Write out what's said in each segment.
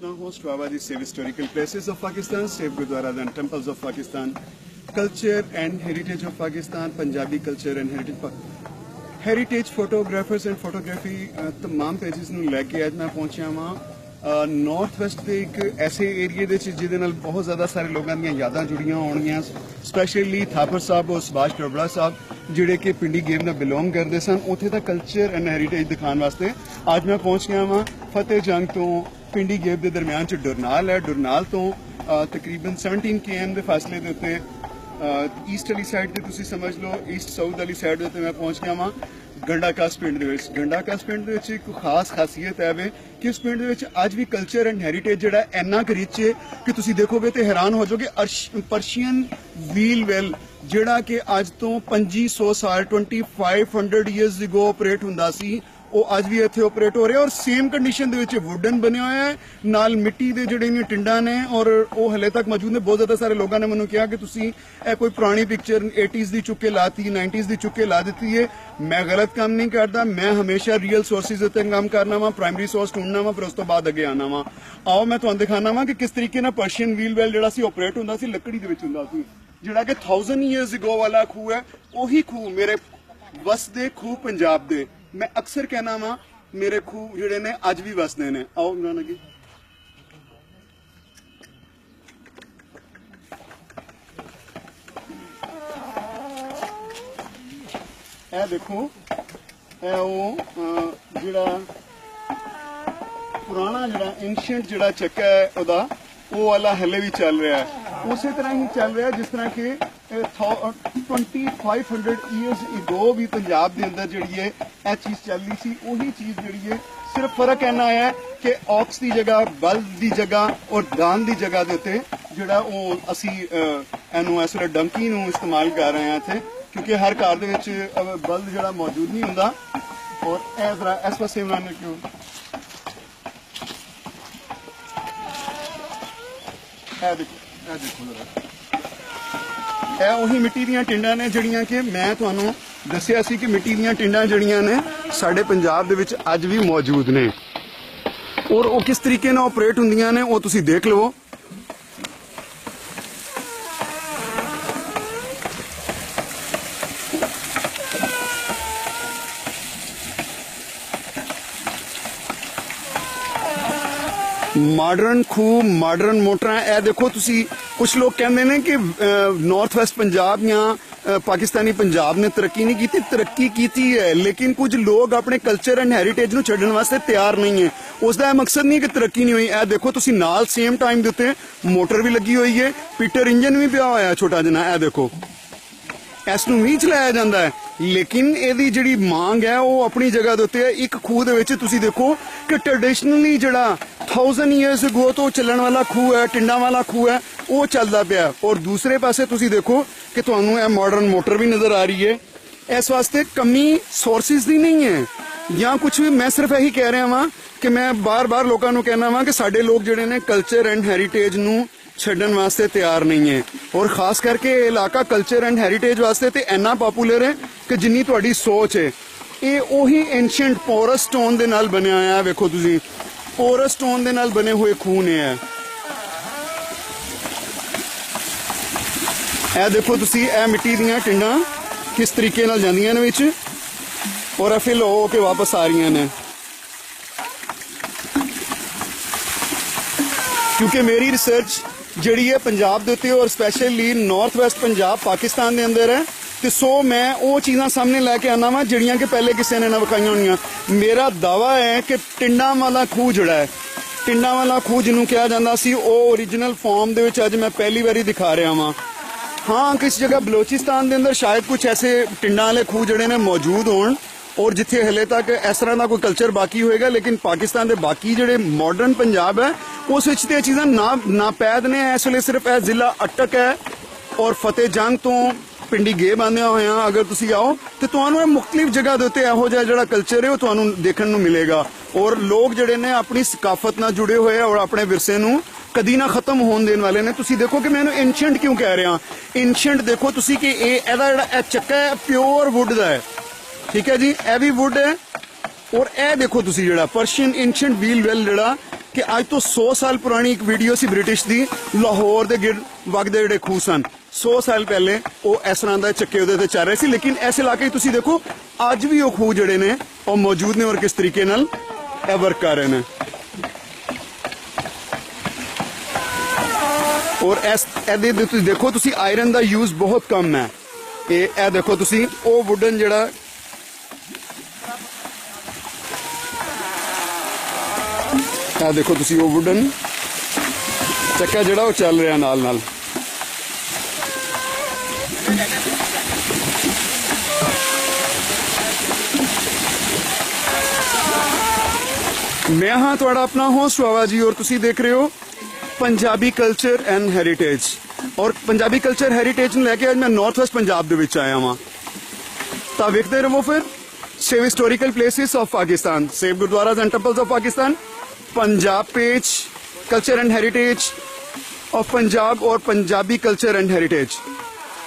Now host Baba Ji Save Historical Places of Pakistan, Save Gurdwaras and Temples of Pakistan, Culture and Heritage of Pakistan, Punjabi Culture and Heritage heritage photographers and photography ਤਮਾਮ pages ਨੂੰ ਲੈ ਕੇ ਅੱਜ ਮੈਂ ਪਹੁੰਚਿਆ ਵਾਂ north West ਦੇ ਇੱਕ ਐਸੇ ਏਰੀਏ ਦੇ ਵਿੱਚ ਜਿਹਦੇ ਨਾਲ ਬਹੁਤ ਜ਼ਿਆਦਾ ਸਾਰੇ ਲੋਕਾਂ ਦੀਆਂ ਯਾਦਾਂ ਜੁੜੀਆਂ ਹੋਣਗੀਆਂ ਸਪੈਸ਼ਲੀ ਥਾਪਰ ਸਾਹਿਬ ਔਰ ਸੁਭਾਸ਼ ਟੋਬੜਾ ਸਾਹਿਬ ਜਿਹੜੇ ਕਿ ਪਿੰਡੀ ਗੇਮ ਨਾਲ ਬਿਲੋਂਗ ਕਰਦੇ ਸਨ ਉੱਥੇ ਦਾ ਕਲਚਰ ਐਂਡ ਹੈਰੀਟੇਜ ਦਿਖਾਉਣ ਵਾਸਤੇ ਅੱਜ ਮੈਂ ਪਹੁੰਚ ਗਿਆ ਵਾਂ ਫਤਿਹ ਜੰਗ ਤੋਂ ਪਿੰਡੀ ਗੇਪ ਦੇ ਦਰਮਿਆਨ ਚ ਡੁਰਨਾਲ ਹੈ। ਡੁਰਨਾਲ ਤੋਂ ਤਕਰੀਬਨ 17 ਕੇਐਮ ਦੇ ਫਾਸਲੇ ਦੇ ਉੱਤੇ ਈਸਟ ਵਾਲੀ ਸਾਈਡ ਤੇ ਤੁਸੀਂ ਸਮਝ ਲਓ ਈਸਟ ਸਾਊਥ ਵਾਲੀ ਸਾਈਡ ਦੇ ਉੱਤੇ ਮੈਂ ਪਹੁੰਚ ਗਿਆ ਵਾਂ, ਗੰਡਾਕਾਸ ਪਿੰਡ ਦੇ ਵਿੱਚ। ਗੰਡਾਕਾਸ ਪਿੰਡ ਦੇ ਵਿੱਚ ਇੱਕ ਖਾਸ ਖਾਸੀਅਤ ਹੈ ਵੇ ਕਿ ਉਸ ਪਿੰਡ ਦੇ ਵਿੱਚ ਅੱਜ ਵੀ ਕਲਚਰ ਐਂਡ ਹੈਰੀਟੇਜ ਜਿਹੜਾ ਇੰਨਾ ਕੁ ਰਿਚ ਹੈ ਕਿ ਤੁਸੀਂ ਦੇਖੋਗੇ ਤੇ ਹੈਰਾਨ ਹੋ ਜਾਓਗੇ ਪਰਸ਼ੀਅਨ ਵੀਲ ਵੈਲ ਜਿਹੜਾ ਕਿ ਅੱਜ ਤੋਂ 2500 ਸਾਲ 2500 ਇਅਰਸ ਅਗੋ ਆਪਰੇਟ ਹੁੰਦਾ ਸੀ। ਉਹ ਅੱਜ ਵੀ ਇੱਥੇ ਆਪਰੇਟ ਹੋ ਰਿਹਾ ਔਰ ਸੇਮ ਕੰਡੀਸ਼ਨ ਦੇ ਵਿੱਚ ਵੁਡਨ ਬਣਿਆ ਹੋਇਆ ਹੈ। ਨਾਲ ਮਿੱਟੀ ਦੇ ਜਿਹੜੇ ਨੇ ਟਿੰਡਾਂ ਨੇ ਔਰ ਉਹ ਹਲੇ ਤੱਕ ਮੌਜੂਦ ਨੇ। ਬਹੁਤ ਜ਼ਿਆਦਾ ਸਾਰੇ ਲੋਕਾਂ ਨੇ ਮੈਨੂੰ ਕਿਹਾ ਕਿ ਤੁਸੀਂ ਇਹ ਕੋਈ ਪੁਰਾਣੀ ਪਿਕਚਰ 80s ਦੀ ਚੁੱਕ ਲਾਤੀ 90s ਦੀ ਚੁੱਕ ਲਾ ਦਿੱਤੀ ਹੈ ਮੈਂ ਗਲਤ ਕੰਮ ਨਹੀਂ ਕਰਦਾ। ਮੈਂ ਹਮੇਸ਼ਾ ਰੀਅਲ ਸੋਰਸਿਸ ਉੱਤੇ ਕੰਮ ਕਰਨਾ ਵਾਂ ਪ੍ਰਾਇਮਰੀ ਸੋਰਸ ਢੂੰਡਣਾ ਵਾਂ, ਫਿਰ ਉਸ ਤੋਂ ਬਾਅਦ ਅੱਗੇ ਆਣਾ ਵਾਂ। ਆਓ, ਮੈਂ ਤੁਹਾਨੂੰ ਦਿਖਾਣਾ ਵਾਂ ਕਿ ਕਿਸ ਤਰੀਕੇ ਨਾਲ ਪਰਸ਼ੀਅਨ ਵੀਲ ਵੈਲ ਜਿਹੜਾ ਸੀ ਆਪਰੇਟ ਹੁੰਦਾ ਸੀ, ਲੱਕੜੀ ਦੇ ਵਿੱਚ ਹੁੰਦਾ ਸੀ। ਜਿਹੜਾ ਕਿ 1000 ਇਅਰਸ ਅਗੋ ਵਾਲਾ ਖੂਹ ਹੈ, ਉਹੀ ਖੂਹ ਮੇਰੇ ਵਸਦੇ ਖੂਹ ਪੰਜਾਬ ਦੇ। ਮੈਂ ਅਕਸਰ ਕਹਿਣਾ ਵਾਂ, ਮੇਰੇ ਖੂਹ ਜਿਹੜੇ ਨੇ ਅੱਜ ਵੀ ਵਸਦੇ ਨੇ। ਆਓ ਇਮਰਾਨ ਅੱਗੇ। ਇਹ ਦੇਖੋ, ਇਹ ਉਹ ਜਿਹੜਾ ਪੁਰਾਣਾ ਜਿਹੜਾ ਐਂਸ਼ੀਅੰਟ ਜਿਹੜਾ ਚੱਕਾ ਹੈ ਉਹਦਾ, ਉਹ ਵਾਲਾ ਹਲੇ ਵੀ ਚੱਲ ਰਿਹਾ ਹੈ। ਉਸੇ ਤਰ੍ਹਾਂ ਹੀ ਚੱਲ ਰਿਹਾ, ਜਿਸ ਤਰ੍ਹਾਂ ਕਿ 2500 ਇਅਰਸ ਅਗੋ ਵੀ ਪੰਜਾਬ ਦੇ ਅੰਦਰ ਜਿਹੜੀ ਹੈ ਇਹ ਚੀਜ਼ ਚੱਲਦੀ ਸੀ ਉਹੀ ਚੀਜ਼ ਜਿਹੜੀ ਹੈ ਸਿਰਫ ਫ਼ਰਕ ਇੰਨਾ ਹੈ ਕਿ ਔਕਸ ਦੀ ਜਗ੍ਹਾ ਬਲਦ ਦੀ ਜਗ੍ਹਾ ਔਰ ਦਾਨ ਦੀ ਜਗ੍ਹਾ ਦੇ ਉੱਤੇ ਜਿਹੜਾ ਉਹ ਅਸੀਂ ਇਹਨੂੰ ਇਸ ਵੇਲੇ ਡੰਕੀ ਨੂੰ ਇਸਤੇਮਾਲ ਕਰ ਰਹੇ ਹਾਂ ਇੱਥੇ ਕਿਉਂਕਿ ਹਰ ਘਰ ਦੇ ਵਿੱਚ ਅਹ, ਜਿਹੜਾ ਮੌਜੂਦ ਨਹੀਂ ਹੁੰਦਾ। ਔਰ ਇਹ ਜ਼ਰਾ ਇਸ ਪਾਸੇ ਉਹਨਾਂ ਕਿਉਂ? ਇਹ ਦੇਖੋ ਇਹ ਦੇਖੋ ਇਹ ਉਹੀ ਮਿੱਟੀ ਦੀਆਂ ਟਿੰਡਾਂ ਨੇ ਜਿਹੜੀਆਂ ਕਿ ਮੈਂ ਤੁਹਾਨੂੰ ਦੱਸਿਆ ਸੀ ਕਿ ਮਿੱਟੀ ਦੀਆਂ ਟਿੰਡਾਂ ਜਿਹੜੀਆਂ ਨੇ ਸਾਡੇ ਪੰਜਾਬ ਦੇ ਵਿੱਚ ਅੱਜ ਵੀ ਮੌਜੂਦ ਨੇ। ਔਰ ਉਹ ਕਿਸ ਤਰੀਕੇ ਨਾਲ ਆਪਰੇਟ ਹੁੰਦੀਆਂ ਨੇ ਉਹ ਤੁਸੀਂ ਦੇਖ ਲਵੋ। ਮਾਡਰਨ ਖੂਹ, ਮਾਡਰਨ ਮੋਟਰਾਂ, ਇਹ ਦੇਖੋ ਤੁਸੀਂ ਕੁਝ ਲੋਕ ਕਹਿੰਦੇ ਨੇ ਕਿ ਨਾਰਥ ਵੈਸਟ ਪੰਜਾਬ ਜਾਂ ਪਾਕਿਸਤਾਨੀ ਪੰਜਾਬ ਨੇ ਤਰੱਕੀ ਨਹੀਂ ਕੀਤੀ, ਤਰੱਕੀ ਕੀਤੀ ਹੈ, ਲੇਕਿਨ ਕੁਝ ਲੋਕ ਆਪਣੇ ਕਲਚਰ ਐਂਡ ਹੈਰੀਟੇਜ ਨੂੰ ਛੱਡਣ ਵਾਸਤੇ ਤਿਆਰ ਨਹੀਂ ਹੈ। ਉਸ ਦਾ ਇਹ ਮਕਸਦ ਨਹੀਂ ਕਿ ਤਰੱਕੀ ਨਹੀਂ ਹੋਈ। ਇਹ ਦੇਖੋ, ਤੁਸੀਂ ਨਾਲ ਸੇਮ ਟਾਈਮ ਦੇ ਉੱਤੇ ਮੋਟਰ ਵੀ ਲੱਗੀ ਹੋਈ ਹੈ ਪੀਟਰ ਇੰਜਨ ਵੀ ਪਿਆ ਹੋਇਆ ਛੋਟਾ ਜਿਹਾ। ਇਹ ਦੇਖੋ, ਇਸ ਨੂੰ ਵੀ ਚਲਾਇਆ ਜਾਂਦਾ ਹੈ, ਲੇਕਿਨ ਇਹਦੀ ਜਿਹੜੀ ਮੰਗ ਹੈ, ਉਹ ਆਪਣੀ ਜਗ੍ਹਾ ਦੇ ਉੱਤੇ ਹੈ। ਇੱਕ ਖੂਹ ਦੇ ਵਿੱਚ ਤੁਸੀਂ ਦੇਖੋ ਕਿ ਟ੍ਰੈਡੀਸ਼ਨਲੀ ਜਿਹੜਾ 1000 ਇਅਰਸ ਅਗੋ ਤੋਂ ਚੱਲਣ ਵਾਲਾ ਖੂਹ ਹੈ, ਟਿੰਡਾਂ ਵਾਲਾ ਖੂਹ ਹੈ ਉਹ ਚੱਲਦਾ ਪਿਆ। ਔਰ ਦੂਸਰੇ ਪਾਸੇ ਤੁਸੀਂ ਦੇਖੋ ਕਿ ਤੁਹਾਨੂੰ ਇਹ ਮਾਡਰਨ ਮੋਟਰ ਵੀ ਨਜ਼ਰ ਆ ਰਹੀ ਹੈ। ਇਸ ਵਾਸਤੇ ਕਮੀ ਸੋਰਸਿਸ ਦੀ ਨਹੀਂ ਹੈ। ਜਾਂ ਕੁਝ ਵੀ ਮੈਂ ਸਿਰਫ ਇਹੀ ਕਹਿ ਰਿਹਾ ਵਾਂ ਕਿ ਮੈਂ ਬਾਰ-ਬਾਰ ਲੋਕਾਂ ਨੂੰ ਕਹਿਣਾ ਵਾਂ ਕਿ ਸਾਡੇ ਲੋਕ ਜਿਹੜੇ ਨੇ ਕਲਚਰ ਐਂਡ ਹੈਰੀਟੇਜ ਨੂੰ ਛੱਡਣ ਵਾਸਤੇ ਤਿਆਰ ਨਹੀਂ ਹੈ। ਔਰ ਖਾਸ ਕਰਕੇ ਇਹ ਇਲਾਕਾ ਕਲਚਰ ਐਂਡ ਹੈਰੀਟੇਜ ਵਾਸਤੇ ਤੇ ਇੰਨਾ ਪਪੂਲਰ ਹੈ ਕਿ ਜਿੰਨੀ ਤੁਹਾਡੀ ਸੋਚ ਹੈ। ਇਹ ਉਹੀ ਐਂਸ਼ੀਅੰਟ ਪੋਰਸ ਸਟੋਨ ਦੇ ਨਾਲ ਬਣਿਆ ਹੋਇਆ ਹੈ। ਵੇਖੋ ਤੁਸੀਂ। ਪੋਰਸ ਸਟੋਨ ਦੇ ਨਾਲ ਬਣੇ ਹੋਏ ਖੂਨ ਨੇ ਇਹ ਦੇਖੋ ਤੁਸੀਂ ਇਹ ਮਿੱਟੀ ਦੀਆਂ ਟਿੰਡਾਂ ਕਿਸ ਤਰੀਕੇ ਨਾਲ ਜਾਂਦੀਆਂ ਨੇ ਵਿੱਚ? ਔਰ ਇਹ ਫਿਲ ਹੋ ਕੇ ਵਾਪਸ ਆ ਰਹੀਆਂ ਨੇ। ਕਿਉਂਕਿ ਮੇਰੀ ਰਿਸਰਚ ਜਿਹੜੀ ਹੈ ਪੰਜਾਬ ਦੇ ਉੱਤੇ ਔਰ specially north west Punjab Pakistan ਦੇ ਅੰਦਰ ਹੈ, ਤੇ ਸੋ ਮੈਂ ਉਹ ਚੀਜ਼ਾਂ ਸਾਹਮਣੇ ਲੈ ਕੇ ਆਨਾ ਵਾਂ ਜਿਹੜੀਆਂ ਕਿ ਪਹਿਲੇ ਕਿਸੇ ਨੇ ਨਾ ਵਿਖਾਈਆਂ ਹੋਣੀਆਂ। ਮੇਰਾ ਦਾਵਾ ਹੈ ਕਿ ਟਿੰਡਾਂ ਵਾਲਾ ਖੂਹ ਜਿਹੜਾ ਹੈ, ਟਿੰਡਾਂ ਵਾਲਾ ਖੂਹ ਜਿਹਨੂੰ ਕਿਹਾ ਜਾਂਦਾ ਸੀ, ਉਹ origignal ਫਾਰਮ ਦੇ ਵਿੱਚ ਅੱਜ ਮੈਂ ਪਹਿਲੀ ਵਾਰੀ ਦਿਖਾ ਰਿਹਾ ਵਾਂ। ਹਾਂ, ਕਿਸ ਜਗ੍ਹਾ ਬਲੋਚਿਸਤਾਨ ਦੇ ਅੰਦਰ ਸ਼ਾਇਦ ਕੁਝ ਐਸੇ ਟਿੰਡਾਂ ਵਾਲੇ ਖੂਹ ਜਿਹੜੇ ਨੇ ਮੌਜੂਦ ਹੋਣ ਔਰ ਜਿੱਥੇ ਹਲੇ ਤੱਕ ਇਸ ਤਰ੍ਹਾਂ ਦਾ ਕੋਈ ਕਲਚਰ ਬਾਕੀ ਹੋਏਗਾ, ਲੇਕਿਨ ਪਾਕਿਸਤਾਨ ਦੇ ਬਾਕੀ ਜਿਹੜੇ ਮਾਡਰਨ ਪੰਜਾਬ ਹੈ, ਉਸ ਵਿੱਚ ਤੇ ਇਹ ਚੀਜ਼ਾਂ ਨਾ ਨਾਪੈਦ ਨੇ। ਇਸ ਵੇਲੇ ਸਿਰਫ ਇਹ ਜ਼ਿਲ੍ਹਾ ਅਟਕ ਹੈ ਔਰ ਫਤਿਹ ਜੰਗ ਤੋਂ ਪਿੰਡੀ ਗੇ ਬੰਦਿਆ ਹੋਇਆ। ਅਗਰ ਤੁਸੀਂ ਆਓ ਤੇ ਤੁਹਾਨੂੰ ਇਹ ਮੁxtਲਿਫ ਜਗ੍ਹਾ ਦੇ ਉੱਤੇ ਇਹੋ ਜਿਹਾ ਜਿਹੜਾ ਕਲਚਰ ਹੈ, ਉਹ ਤੁਹਾਨੂੰ ਦੇਖਣ ਨੂੰ ਮਿਲੇਗਾ। ਔਰ ਲੋਕ ਜਿਹੜੇ ਨੇ ਆਪਣੀ ਸਕਾਫਤ ਨਾਲ ਜੁੜੇ ਹੋਏ ਆ ਔਰ ਆਪਣੇ ਵਿਰਸੇ ਨੂੰ ਕਦੀ ਨਾ ਖਤਮ ਹੋਣ ਦੇਣ ਵਾਲੇ ਨੇ। ਤੁਸੀਂ ਦੇਖੋ ਕਿ ਮੈਂ ਇਹਨੂੰ ਐਂਸ਼ੀਅੰਟ ਕਿਉਂ ਕਹਿ ਰਿਹਾ? ਐਂਸ਼ੀਅੰਟ ਦੇਖੋ ਤੁਸੀਂ ਕਿ ਇਹ ਇਹਦਾ ਜਿਹੜਾ ਇਹ ਚੱਕਾ ਹੈ ਪਿਓਰ ਵੁੱਡ ਦਾ ਹੈ। ਠੀਕ ਹੈ ਜੀ? ਇਹ ਵੀ ਵੁੱਡ ਹੈ। ਔਰ ਇਹ ਦੇਖੋ ਤੁਸੀਂ ਜਿਹੜਾ ਪਰਸ਼ੀਅਨ ਐਂਸ਼ੀਅੰਟ ਵੀਲ ਵੈਲ ਜਿਹੜਾ ਕਿ ਅੱਜ ਤੋਂ 100 ਸਾਲ ਪੁਰਾਣੀ ਇੱਕ ਵੀਡੀਓ ਸੀ ਬ੍ਰਿਟਿਸ਼ ਦੀ, ਲਾਹੌਰ ਦੇ ਗਿਰ ਵਗਦੇ ਜਿਹੜੇ ਖੂਹ ਸਨ। 100 ਸਾਲ ਪਹਿਲੇ ਉਹ ਇਸ ਤਰ੍ਹਾਂ ਦਾ ਚੱਕੇ ਉਹਦੇ ਤੇ ਚੱਲ ਰਹੇ ਸੀ। ਲੇਕਿਨ ਇਸ ਇਲਾਕੇ ਤੁਸੀਂ ਦੇਖੋ, ਅੱਜ ਵੀ ਉਹ ਖੂਹ ਜਿਹੜੇ ਨੇ, ਉਹ ਮੌਜੂਦ ਨੇ ਔਰ ਕਿਸ ਤਰੀਕੇ ਨਾਲ? ਇਹ ਵਰਕ ਕਰ ਰਹੇ ਨੇ। ਔਰ ਇਸ ਇਹਦੇ ਦੇ ਤੁਸੀਂ ਦੇਖੋ, ਤੁਸੀਂ ਆਇਰਨ ਦਾ ਯੂਜ਼ ਬਹੁਤ ਕਮ ਹੈ। ਇਹ ਇਹ ਦੇਖੋ ਤੁਸੀਂ, ਉਹ ਵੁੱਡਨ ਜਿਹੜਾ ਇਹ ਦੇਖੋ ਤੁਸੀਂ ਉਹ ਵੁਡਨ ਚੱਕਾ ਜਿਹੜਾ ਉਹ ਚੱਲ ਰਿਹਾ ਨਾਲ ਨਾਲ। ਮੈਂ ਹਾਂ ਤੁਹਾਡਾ ਆਪਣਾ ਹੋਸਟ ਵਾਵਾ ਜੀ, ਔਰ ਤੁਸੀਂ ਦੇਖ ਰਹੇ ਹੋ ਪੰਜਾਬੀ ਕਲਚਰ ਐਂਡ ਹੈਰੀਟੇਜ ਔਰ ਪੰਜਾਬੀ ਕਲਚਰ ਹੈਰੀਟੇਜ ਨੂੰ ਲੈ ਕੇ ਅੱਜ ਮੈਂ ਨਾਰਥ ਵੈਸਟ ਪੰਜਾਬ ਦੇ ਵਿੱਚ ਆਇਆ ਹਾਂ ਤਾਂ ਵੇਖਦੇ ਰਹੋ ਫਿਰ save historical places of Pakistan save gurdwaras and temples of Pakistan Punjab page culture and heritage of Punjab ਔਰ ਪੰਜਾਬੀ ਕਲਚਰ ਐਂਡ ਹੈਰੀਟੇਜ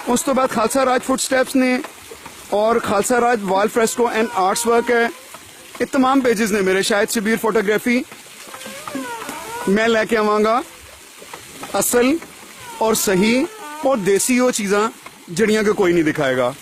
ਉਸ ਤੋਂ ਬਾਅਦ ਖਾਲਸਾ ਰਾਜ ਫੁੱਟਸਟੈਪਸ ਨੇ ਔਰ Khalsa Raj wall fresco and arts work ਹੈ ਇਹ तमाम पेजेस ਨੇ ਮੇਰੇ ਸ਼ਾਇਦ ਸ਼ਬੀਰ ਫੋਟੋਗ੍ਰਾਫੀ ਮੈਂ ਲੈ ਕੇ ਆਵਾਂਗਾ ਅਸਲ ਔਰ ਸਹੀ ਔਰ ਦੇਸੀ ਉਹ ਚੀਜ਼ਾਂ ਜਿਹੜੀਆਂ ਕਿ ਕੋਈ ਨਹੀਂ ਦਿਖਾਏਗਾ।